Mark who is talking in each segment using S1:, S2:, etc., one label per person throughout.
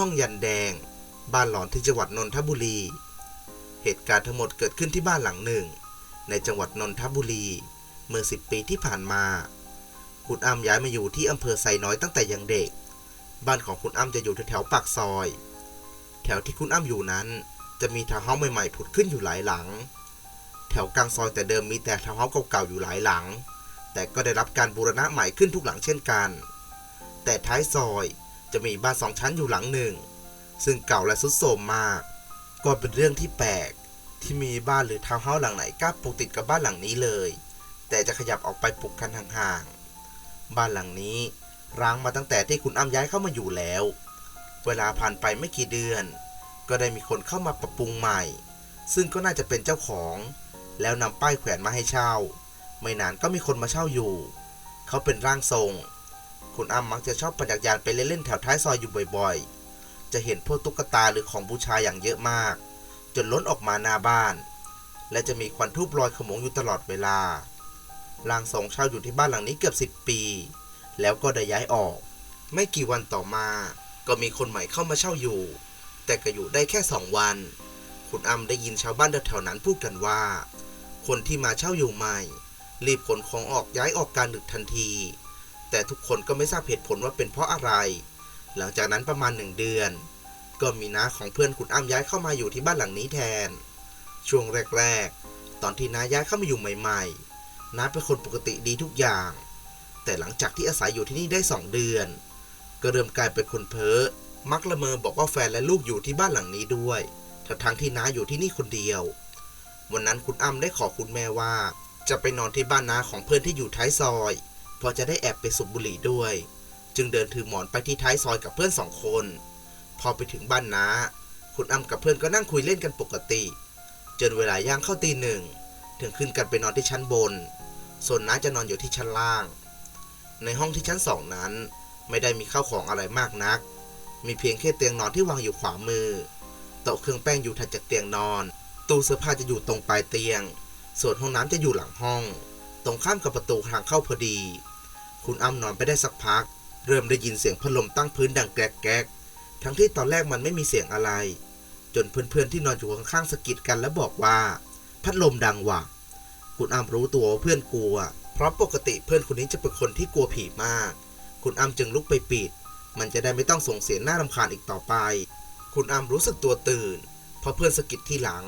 S1: ห้องยันแดง บ้านหลอนที่จังหวัดนนทบุรี เหตุการณ์ทั้งหมดเกิดขึ้นที่บ้านหลังหนึ่ง ในจังหวัดนนทบุรี เมื่อสิบปีที่ผ่านมา คุณอ้ำย้ายมาอยู่ที่อำเภอไซน้อยตั้งแต่ยังเด็ก บ้านของคุณอ้ำจะอยู่แถวๆปากซอย แถวที่คุณอ้ำอยู่นั้น จะมีทาวน์เฮาส์ใหม่ๆผุดขึ้นอยู่หลายหลัง แถวกลางซอยแต่เดิมมีแต่ทาวน์เฮาส์เก่าๆอยู่หลายหลัง แต่ก็ได้รับการบูรณะใหม่ขึ้นทุกหลังเช่นกัน แต่ท้ายซอย จะมีบ้านสองชั้นอยู่หลังหนึ่ง ซึ่งเก่าและทรุดโทรมมาก ก็เป็นเรื่องที่แปลก ที่มีบ้านหรือทาวน์เฮาส์หลังไหนกล้าปลูกติดกับบ้านหลังนี้เลย แต่จะขยับออกไปปลูกกันห่างๆ บ้านหลังนี้ร้างมาตั้งแต่ที่คุณอ้ำย้ายเข้ามาอยู่แล้ว เวลาผ่านไปไม่กี่เดือน ก็ได้มีคนเข้ามาปรับปรุงใหม่ ซึ่งก็น่าจะเป็นเจ้าของ แล้วนำป้ายแขวนมาให้เช่า ไม่นานก็มีคนมาเช่าอยู่ เขาเป็นร่างทรง คุณอ้ำมักจะชอบปั่นจักรยานไปเล่นๆแถวท้ายซอยอยู่บ่อยๆ จะเห็นพวกตุ๊กตาหรือของบูชาอย่างเยอะมาก จนล้นออกมาหน้าบ้าน และจะมีควันทูบลอยขโมงอยู่ตลอดเวลาร่างทรงเช่าอยู่ที่บ้านหลังนี้เกือบสิบ10 ปี แล้วก็ได้ย้ายออก ไม่กี่วันต่อมา ก็มีคนใหม่เข้ามาเช่าอยู่ แต่ก็อยู่ได้แค่สองวัน คุณอ้ำได้ยินชาวบ้านแถวนั้นพูดกันว่า คนที่มาเช่าอยู่ใหม่ รีบขนของออกย้ายออกการดึกทันที แต่ทุกคนก็ไม่ทราบเหตุผลว่าเป็นเพราะอะไร หลังจากนั้นประมาณหนึ่งเดือน ก็มีน้าของเพื่อนคุณอ้ำย้ายเข้ามาอยู่ที่บ้านหลังนี้แทน ช่วงแรกๆ ตอนที่น้าย้ายเข้ามาอยู่ใหม่ ๆ น้าเป็นคนปกติดีทุกอย่าง แต่หลังจากที่อาศัยอยู่ที่นี่ได้สองเดือน ก็เริ่มกลายเป็นคนเพ้อ มักละเมอบอกว่าแฟนและลูกอยู่ที่บ้านหลังนี้ด้วยทั้งที่น้าอยู่ที่นี่คนเดียว วันนั้นคุณอ้ำได้ขอคุณแม่ว่า จะไปนอนที่บ้านน้าของเพื่อนที่อยู่ท้ายซอย เพอจะได้แอบไปสูบบุหรี่ด้วย จึงเดินถือหมอนไปที่ท้ายซอยกับเพื่อนสองคน พอไปถึงบ้านน้า คุณอ้ำกับเพื่อนก็นั่งคุยเล่นกันปกติ จนเวลาย่างเข้าตีหนึ่ง ถึงขึ้นกันไปนอนที่ชั้นบน ส่วนน้าจะนอนอยู่ที่ชั้นล่าง ในห้องที่ชั้นสองนั้น ไม่ได้มีข้าวของอะไรมากนัก มีเพียงแค่เตียงนอนที่วางอยู่ขวามือโต๊ะเครื่องแป้งอยู่ถัดจากเตียงนอน ตู้เสื้อผ้าจะอยู่ตรงปลายเตียง ส่วนห้องน้ำจะอยู่หลังห้อง ตรงข้ามกับประตูทางเข้าพอดี คุณอ้ำนอนไปได้สักพัก เริ่มได้ยินเสียงพัดลมตั้งพื้นดังแกรกแกรกทั้งที่ตอนแรกมันไม่มีเสียงอะไร จนเพื่อนๆที่นอนอยู่ข้างๆสะกิดกันแล้วบอกว่า พัดลมดังว่ะ คุณอ้ำรู้ตัวว่าเพื่อนกลัว เพราะปกติเพื่อนคนนี้จะเป็นคนที่กลัวผีมาก คุณอ้ำจึงลุกไปปิด มันจะได้ไม่ต้องส่งเสียงน่ารำคาญอีกต่อไป คุณอ้ำรู้สึกตัวตื่นเพราะเพื่อนสะกิดที่หลัง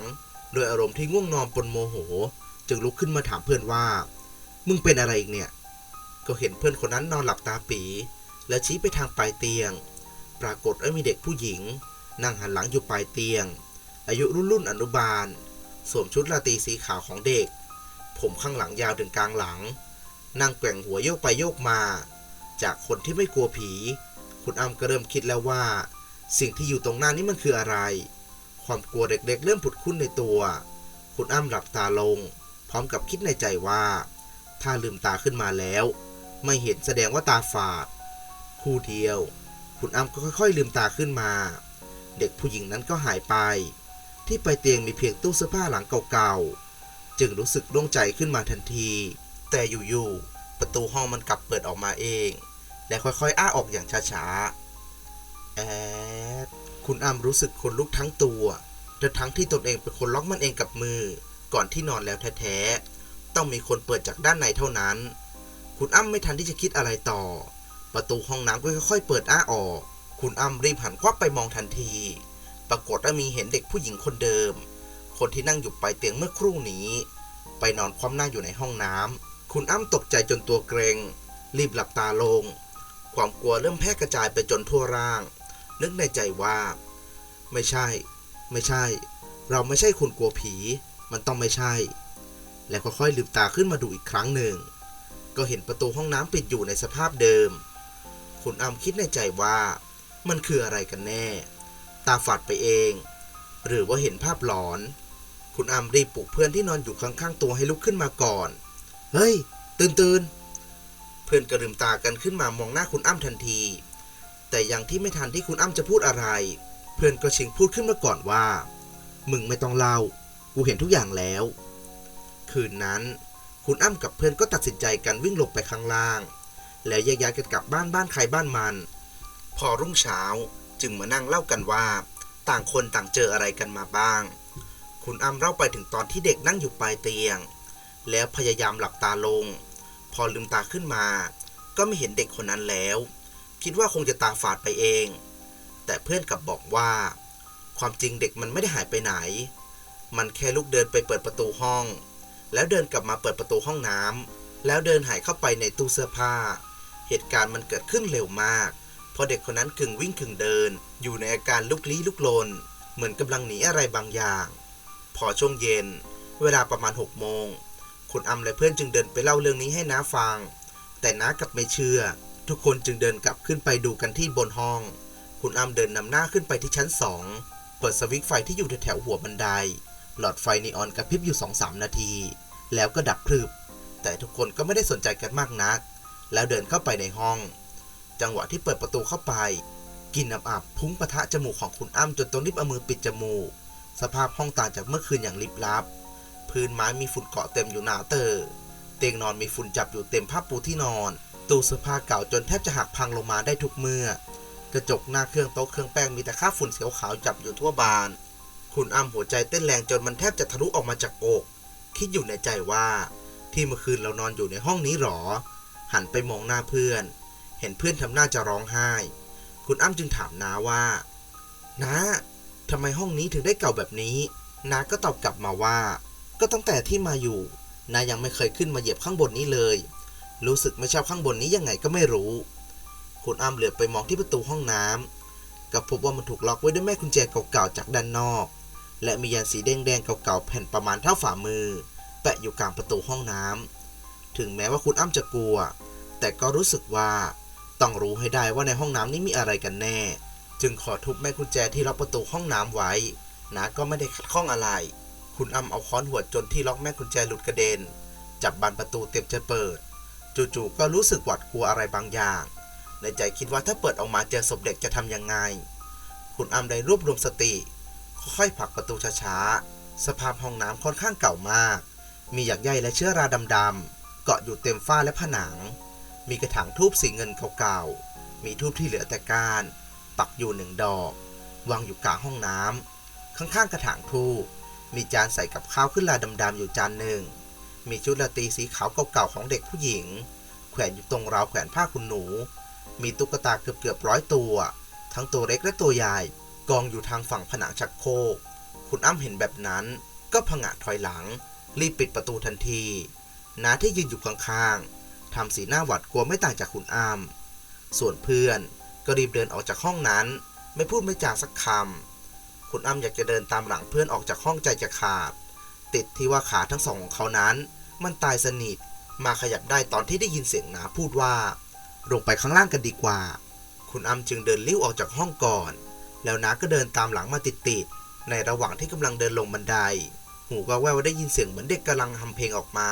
S1: โดยอารมณ์ที่ง่วงนอนปนโมโห จึงลุกขึ้นมาถามเพื่อนว่า มึงเป็นอะไรอีกเนี่ย ก็เห็นเพื่อนคนนั้นนอนหลับตาปี และชี้ไปทางปลายเตียง ปรากฏว่ามีเด็กผู้หญิง นั่งหันหลังอยู่ปลายเตียง อายุรุ่นรุ่นอนุบาล สวมชุดราตรีสีขาวของเด็ก ผมข้างหลังยาวถึงกลางหลัง นั่งแกว่งหัวโยกไปโยกมา จากคนที่ไม่กลัวผี คุณอ้ำก็เริ่มคิดแล้วว่า สิ่งที่อยู่ตรงหน้านี้มันคืออะไร ความกลัวเด็กๆเริ่มผุดขึ้นในตัว คุณอ้ำหลับตาลง พร้อมกับคิดในใจว่า ถ้าลืมตาขึ้นมาแล้ว ไม่เห็นแสดงว่าตาฝาด คู่เดียว คุณอ้ำก็ค่อย ๆ ลืมตาขึ้นมา เด็กผู้หญิงนั้นก็หายไป ที่ปลายเตียงมีเพียงตู้เสื้อผ้าหลังเก่าๆ จึงรู้สึกโล่งใจขึ้นมาทันที แต่อยู่ๆประตูห้องมันกลับเปิดออกมาเอง และค่อยๆ อ้าออกอย่างช้าๆ แอดคุณอ้ำรู้สึกขนลุกทั้งตัวแต่ทั้งที่ตนเองเป็นคนล็อกมันเองกับมือ ก่อนที่นอนแล้วแท้ๆ ต้องมีคนเปิดจากด้านในเท่านั้น คุณอ้ำไม่ทันที่จะคิดอะไรต่อ ประตูห้องน้ำก็ค่อย ๆ เปิดอ้าออก คุณอ้ำรีบหันควับไปมองทันที ปรากฏว่ามีเห็นเด็กผู้หญิงคนเดิม คนที่นั่งอยู่ปลายเตียงเมื่อครู่นี้ ไปนอนคว่ำหน้าอยู่ในห้องน้ำคุณอ้ำตกใจจนตัวเกรง รีบหลับตาลง ความกลัวเริ่มแพร่กระจายไปจนทั่วร่าง นึกในใจว่า ไม่ใช่ ไม่ใช่ เราไม่ใช่คนกลัวผี มันต้องไม่ใช่ แล้วค่อยๆลืมตาขึ้นมาดูอีกครั้งหนึ่ง ก็เห็นประตูห้องน้ำปิดอยู่ในสภาพเดิม คุณอ้ำคิดในใจว่ามันคืออะไรกันแน่ ตาฝาดไปเอง หรือว่าเห็นภาพหลอน คุณอ้ำรีบปลุกเพื่อนที่นอนอยู่ข้างๆตัวให้ลุกขึ้นมาก่อน เฮ้ย ตื่นตื่นๆเพื่อนกระลืมตากันขึ้นมามองหน้าคุณอ้ำทันที แต่ยังที่ไม่ทันที่คุณอ้ำจะพูดอะไร เพื่อนก็ชิงพูดขึ้นมาก่อนว่า มึงไม่ต้องเล่า กูเห็นทุกอย่างแล้ว คืนนั้น คุณอ้ำกับเพื่อนก็ตัดสินใจกันวิ่งหลบไปข้างล่าง แล้วแยกย้ายกันกลับบ้านบ้านใครบ้านมัน พอรุ่งเช้าจึงมานั่งเล่ากันว่า ต่างคนต่างเจออะไรกันมาบ้าง คุณอ้ำเล่าไปถึงตอนที่เด็กนั่งอยู่ปลายเตียง แล้วพยายามหลับตาลง พอลืมตาขึ้นมา ก็ไม่เห็นเด็กคนนั้นแล้ว คิดว่าคงจะตาฝาดไปเอง แต่เพื่อนกลับบอกว่า ความจริงเด็กมันไม่ได้หายไปไหน มันแค่ลุกเดินไปเปิดประตูห้อง แล้วเดินกลับมาเปิดประตูห้องน้ำแล้วเดินหายเข้าไปในตู้เสื้อผ้า เหตุการณ์มันเกิดขึ้นเร็วมาก เพราะเด็กคนนั้นกึ่งวิ่งกึ่งเดิน อยู่ในอาการลุกลี้ลุกลน เหมือนกำลังหนีอะไรบางอย่าง พอช่วงเย็น เวลาประมาณ6โมง คุณอำและเพื่อนจึงเดินไปเล่าเรื่องนี้ให้น้าฟัง แต่น้ากลับไม่เชื่อ ทุกคนจึงเดินกลับขึ้นไปดูกันที่บนห้อง คุณอำเดินนำหน้าขึ้นไปที่ชั้นสองเปิดสวิตช์ไฟที่อยู่แถวๆหัวบันได หลอดไฟนีออนกระพริบอยู่ 2-3 นาที แล้วก็ดับพรึบ แต่ทุกคนก็ไม่ได้สนใจกันมากนัก แล้วเดินเข้าไปในห้อง จังหวะที่เปิดประตูเข้าไปกลิ่นอับๆพุ่งปะทะจมูกของคุณอ้ำจนต้องรีบเอามือปิดจมูก สภาพห้องต่างจากเมื่อคืนอย่างลิบลับ พื้นไม้มีฝุ่นเกาะเต็มอยู่หนาเตอเตียงนอนมีฝุ่นจับอยู่เต็มผ้าปูที่นอน ตู้เสื้อผ้าเก่าจนแทบจะหักพังลงมาได้ทุกเมื่อ กระจกหน้าเครื่องโต๊ะเครื่องแป้งมีแต่คราฝุ่นเสียวขาวจับอยู่ทั่วบาน คุณอ้ำหัวใจเต้นแรงจนมันแทบจะทะลุออกมาจากอก คิดอยู่ในใจว่า ที่เมื่อคืนเรานอนอยู่ในห้องนี้หรอ หันไปมองหน้าเพื่อน เห็นเพื่อนทำหน้าจะร้องไห้ คุณอ้ำจึงถามน้าว่าน้าทำไมห้องนี้ถึงได้เก่าแบบนี้น้าก็ตอบกลับมาว่า ก็ตั้งแต่ที่มาอยู่น้ายังไม่เคยขึ้นมาเหยียบข้างบนนี้เลย รู้สึกไม่ชอบข้างบนนี้ยังไงก็ไม่รู้ คุณอ้ำเหลือบไปมองที่ประตูห้องน้ำก็พบว่ามันถูกล็อกไว้ด้วยแม่กุญแจเก่าๆจากด้านนอก และมียันสีแดงๆเก่าๆแผ่นประมาณเท่าฝ่ามือ แปะอยู่กลางประตูห้องน้ำถึงแม้ว่าคุณอ้ำจะกลัว แต่ก็รู้สึกว่าต้องรู้ให้ได้ว่าในห้องน้ำนี้มีอะไรกันแน่ จึงขอทุบแม่กุญแจที่ล็อกประตูห้องน้ำไว้นะก็ไม่ได้ขัดข้องอะไร คุณอ้ำเอาค้อนหัวจนที่ล็อกแม่กุญแจหลุดกระเด็น จับบานประตูเต็มจะเปิด จู่ๆก็รู้สึกหวาดกลัวอะไรบางอย่าง ในใจคิดว่าถ้าเปิดออกมาเจอศพเด็กจะทำยังไง คุณอ้ำได้รวบรวมสติ ค่อยๆผลักประตูช้าๆ สภาพห้องน้ำค่อนข้างเก่ามาก มีหยักใยและเชื้อราดำๆ เกาะอยู่เต็มฝ้าและผนัง มีกระถางทูบสีเงินเก่าๆ มีทูบที่เหลือแต่ก้าน ปักอยู่หนึ่งดอก วางอยู่กลางห้องน้ำ ข้างๆ กระถางทูบมีจานใส่กับข้าวขึ้นลาดำๆอยู่จานหนึ่ง มีชุดราตรีสีขาวเก่าๆของเด็กผู้หญิง แขวนอยู่ตรงราวแขวนผ้าคุณหนู มีตุ๊กตาเกือบๆร้อยตัว ทั้งตัวเล็กและตัวใหญ่ กองอยู่ทางฝั่งผนังชักโครกคุณอ้ำเห็นแบบนั้น ก็ผงะถอยหลัง รีบปิดประตูทันทีน้าที่ยืนอยู่ข้างๆทำสีหน้าหวาดกลัวไม่ต่างจากคุณอ้ำส่วนเพื่อนก็รีบเดินออกจากห้องนั้น ไม่พูดไม่จาสักคำคุณอ้ำอยากจะเดินตามหลังเพื่อนออกจากห้องใจจะขาด ติดที่ว่าขาทั้งสองของเขานั้น มันตายสนิทมาขยับได้ตอนที่ได้ยินเสียงนาพูดว่า ลงไปข้างล่างกันดีกว่า คุณอ้ำจึงเดินลิ้วออกจากห้องก่อน แล้วน้าก็เดินตามหลังมาติดๆในระหว่างที่กำลังเดินลงบันได หูก็แว่วได้ยินเสียงเหมือนเด็กกำลังทำเพลงออกมา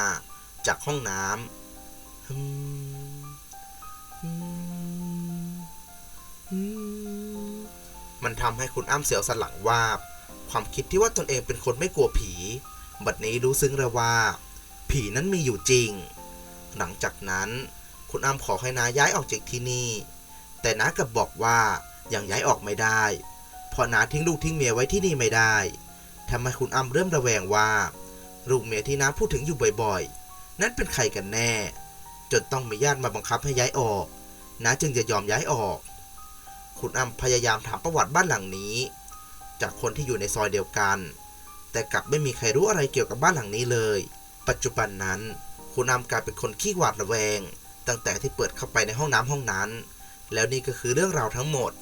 S1: จากห้องน้ำฮึมฮึมฮึมมันทำให้คุณอ้ำเสียวสนหลังว่าบ ความคิดที่ว่าตนเองเป็นคนไม่กลัวผี บัดนี้รู้ซึ้งแล้วว่า ผีนั้นมีอยู่จริง หลังจากนั้น คุณอ้ำขอให้น้าย้ายออกจากที่นี่ แต่น้ากับบอกว่า ยังย้ายออกไม่ได้เพราะนาทิ้งลูกทิ้งเมียไว้ที่นี่ไม่ได้ทำให้คุณอ้ำเริ่มระแวงว่า ลูกเมียที่น้าพูดถึงอยู่บ่อยๆ นั้นเป็นใครกันแน่ จนต้องมีญาติมาบังคับให้ย้ายออกน้าจึงจะยอมย้ายออก คุณอ้ำพยายามถามประวัติบ้านหลังนี้ จากคนที่อยู่ในซอยเดียวกัน แต่กลับไม่มีใครรู้อะไรเกี่ยวกับบ้านหลังนี้เลย ปัจจุบันนั้น คุณอ้ำกลายเป็นคนขี้หวาดระแวง ตั้งแต่ที่เปิดเข้าไปในห้องน้ำห้องนั้น แล้วนี่ก็คือเรื่องราวทั้งหมด